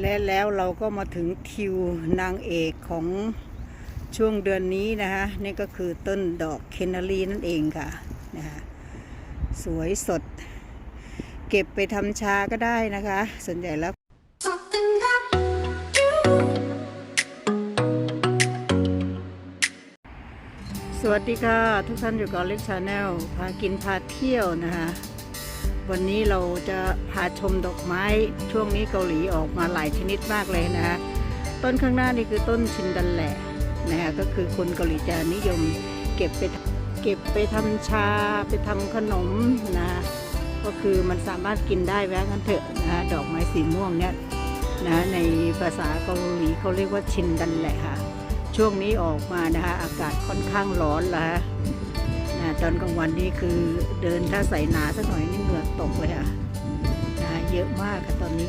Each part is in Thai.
และแล้วเราก็มาถึงคิวนางเอกของช่วงเดือนนี้นะคะนี่ก็คือต้นดอกเคนนารีนั่นเองค่ะนะคะสวยสด เก็บไปทำชาก็ได้นะคะ ส่วนใหญ่แล้วสวัสดีค่ะ ทุกท่านอยู่กับเล็กชาแนลพากินพาเที่ยวนะคะ วันนี้เราจะพาชมดอกไม้ช่วงนี้เกาหลีออกมาหลายชนิดมากเลยนะคะต้นข้างหน้านี่คือต้นชินดันแหละนะคะก็คือคนเกาหลีจะนิยมเก็บไปเก็บไปทำชาไปทำขนมนะคะก็คือมันสามารถกินได้แว้กันเถอะนะคะดอกไม้สีม่วงเนี่ยนะในภาษาเกาหลีเขาเรียกว่าชินดันแหละค่ะช่วงนี้ออกมานะคะอากาศค่อนข้างร้อนแล้วฮะ ตอนกลางวันนี้คือเดินถ้าใส่หนาสักหน่อยนี่เหงื่อตกเลยค่ะนะเยอะมากค่ะตอนนี้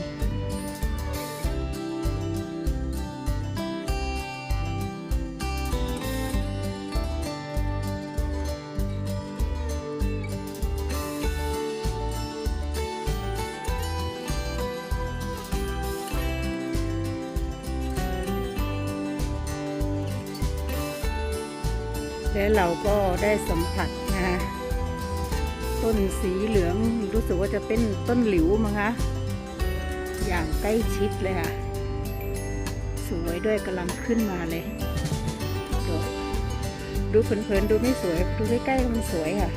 และเราก็ได้สัมผัสนะคะต้นสีเหลืองรู้สึกว่าจะเป็นต้นหลิวมั้งคะอย่างใกล้ชิดเลยค่ะ สวยด้วยกำลังขึ้นมาเลยดอกดูเผินๆดูไม่สวย ดูใกล้ๆมันสวยค่ะ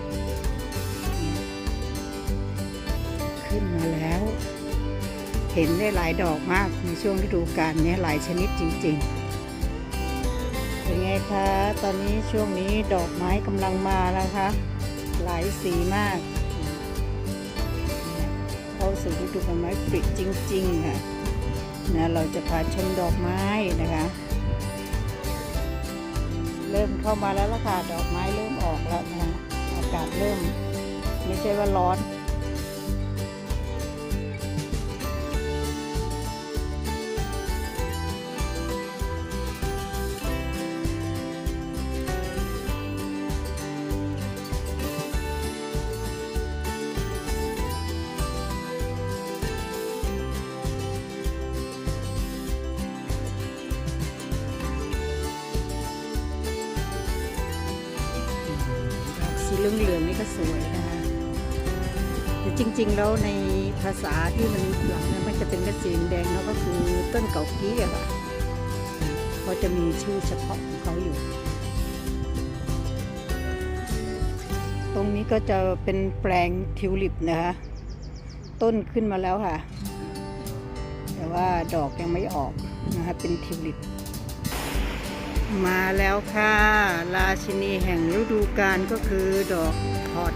ขึ้นมาแล้ว เห็นได้หลายดอกมากในช่วงฤดูกาลนี้หลายชนิดจริง ๆ เป็นไงคะ ตอนนี้ช่วงนี้ดอกไม้กำลังมาแล้วคะ หลายสีมาก เข้าสู่ฤดูใบไม้ผลิจริงๆค่ะนะเราจะพาชมดอกไม้นะคะ เริ่มเข้ามาแล้วล่ะค่ะ ดอกไม้เริ่มออกแล้วนะคะอากาศเริ่ม ไม่ใช่ว่าร้อน เหลืองๆนี่ก็สวยนะคะแต่จริง ๆ แล้วในภาษาที่มันหลังเนี่ยมันจะเป็นกระสีแดงแล้วก็คือต้นเก่ากี้อะค่ะเขาจะมีชื่อเฉพาะของเขาอยู่ ตรงนี้ก็จะเป็นแปลงทิวลิปนะคะต้นขึ้นมาแล้วค่ะ แต่ว่าดอกยังไม่ออกนะคะเป็นทิวลิป มาแล้วค่ะ ราชินีแห่งฤดูกาลก็คือดอกพอด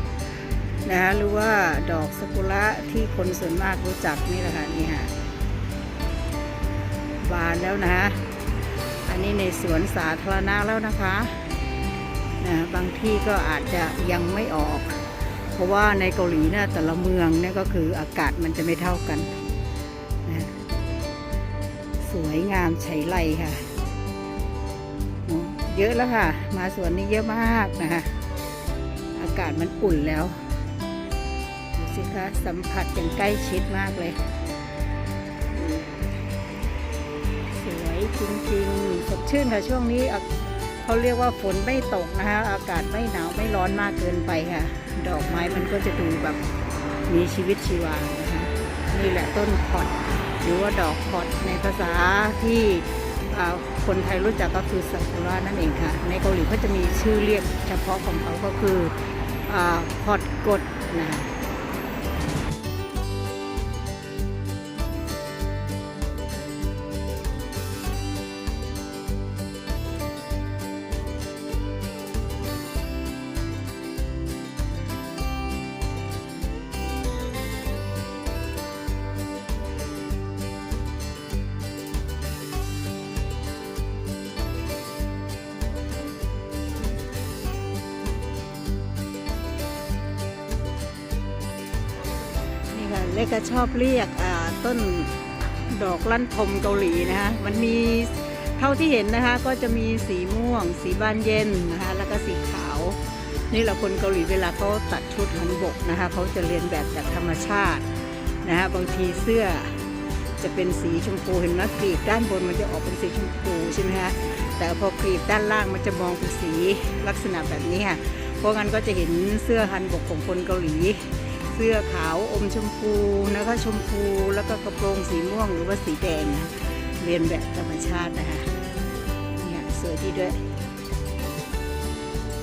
นะคะหรือว่าดอกสกุระที่คนส่วนมากรู้จักนี่แหละค่ะนี่ค่ะบานแล้วนะอันนี้ในสวนสาธารณะแล้วนะคะนะบางที่ก็อาจจะยังไม่ออก เพราะว่าในเกาหลีนี่ยแต่ละเมืองเนี่ยก็คืออากาศมันจะไม่เท่ากันนะสวยงามใช้ไรค่ะ เยอะแล้วค่ะ มาสวนนี้เยอะมากนะคะ อากาศมันอุ่นแล้วดูสิคะสัมผัสอย่างใกล้ชิดมากเลย สวยจริงๆสดชื่นค่ะช่วงนี้เขาเรียกว่าฝนไม่ตกนะคะ อากาศไม่หนาวไม่ร้อนมากเกินไปค่ะ ดอกไม้มันก็จะดูแบบมีชีวิตชีวานะคะนี่แหละต้นพอดหรือว่าดอกพอดในภาษาที่อ่า คนไทยรู้จักก็คือซากุระนั่นเองค่ะ ในเกาหลีเขาจะมีชื่อเรียกเฉพาะของเขาก็คืออพอดกดนะคะ เล็กก็ชอบเรียกต้นดอกลั่นทมเกาหลีนะคะมันมีเท่าที่เห็นนะคะก็จะมีสีม่วง สีบานเย็นนะคะแล้วก็สีขาว นี่แหละคนเกาหลีเวลาเขาตัดชุดฮันบกนะคะเขาจะเรียนแบบจากธรรมชาตินะคะบางทีเสื้อจะเป็นสีชมพูเห็นไหมกลีบด้านบนมันจะออกเป็นสีชมพูใช่ไหมคะแต่พอกลีบด้านล่างมันจะมองเป็นสีลักษณะแบบนี้ค่ะเพราะงั้นก็จะเห็นเสื้อฮันบกของคนเกาหลี เสื้อขาวอมชมพูนะคะชมพูแล้วก็กระโปรงสีม่วงหรือว่าสีแดงนะเรียนแบบธรรมชาตินะคะเนี่ยสวยดีด้วย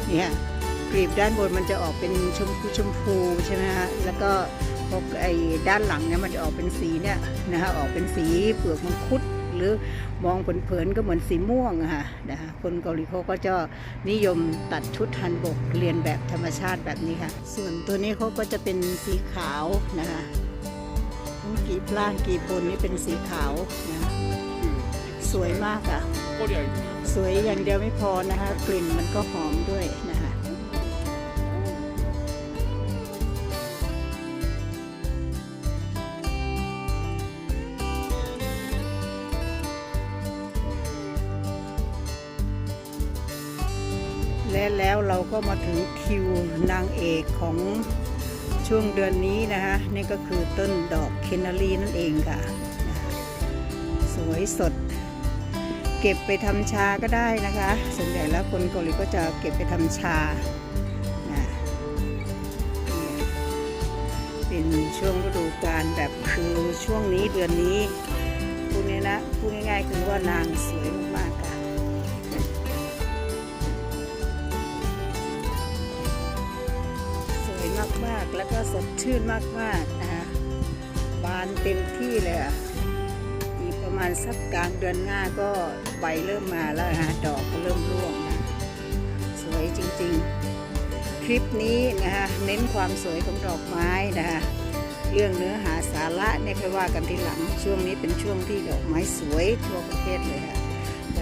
เนี่ยกลีบด้านบนมันจะออกเป็นชมพูชมพูใช่ไหมฮะแล้วก็พวกไอ้ด้านหลังเนี่ยมันจะออกเป็นสีเนี่ยนะคะออกเป็นสีเปลือกมังคุด หรือมองเผินๆก็เหมือนสีม่วงค่ะนะคะคนเกาหลีเขาก็จะนิยมตัดชุดฮันบกเรียนแบบธรรมชาติแบบนี้ค่ะ ส่วนตัวนี้เขาก็จะเป็นสีขาวนะคะทั้งกีบล่างกีบบนนี่เป็นสีขาวนะสวยมากอะ สวยอย่างเดียวไม่พอนะคะ กลิ่นมันก็หอมด้วยนะคะ และแล้วเราก็มาถึงคิวนางเอกของช่วงเดือนนี้นะคะนี่ก็คือต้นดอกเคนนารีนั่นเองค่ะ สวยสด เก็บไปทำชาก็ได้นะคะ ส่วนใหญ่แล้วคนเกาหลีก็จะเก็บไปทำชาเป็นช่วงฤดูกาลแบบคือช่วงนี้เดือนนี้พูดง่ยนะพูดง่ายๆคือว่านางสวยมากๆค่ะ มากๆ แล้วก็สดชื่นมากๆนะคะบานเต็มที่เลยอะอีกประมาณสักกลางเดือนหน้าก็ใบเริ่มมาแล้วฮะดอกก็เริ่มร่วงนะสวยจริงๆ คลิปนี้นะคะเน้นความสวยของดอกไม้นะคะเรื่องเนื้อหาสาระเนี่ยค่อยว่ากันทีหลังช่วงนี้เป็นช่วงที่ดอกไม้สวยทั่วประเทศเลยค่ะ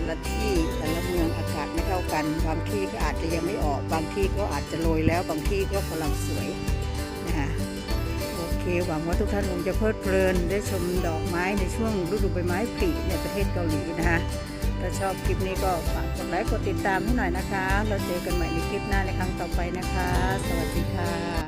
ละที่แต่ละเมืองอากาศไม่เท่ากัน บางที่ก็อาจจะยังไม่ออก บางที่ก็อาจจะโรยแล้ว บางที่ก็กำลังสวยนะคะโอเค หวังว่าทุกท่านคงจะเพลิดเพลินได้ชมดอกไม้ในช่วงฤดูใบไม้ผลิในประเทศเกาหลีนะคะถ้าชอบคลิปนี้ก็ฝากกดไลค์กดติดตามให้หน่อยนะคะ เราเจอกันใหม่ในคลิปหน้าในครั้งต่อไปนะคะ สวัสดีค่ะ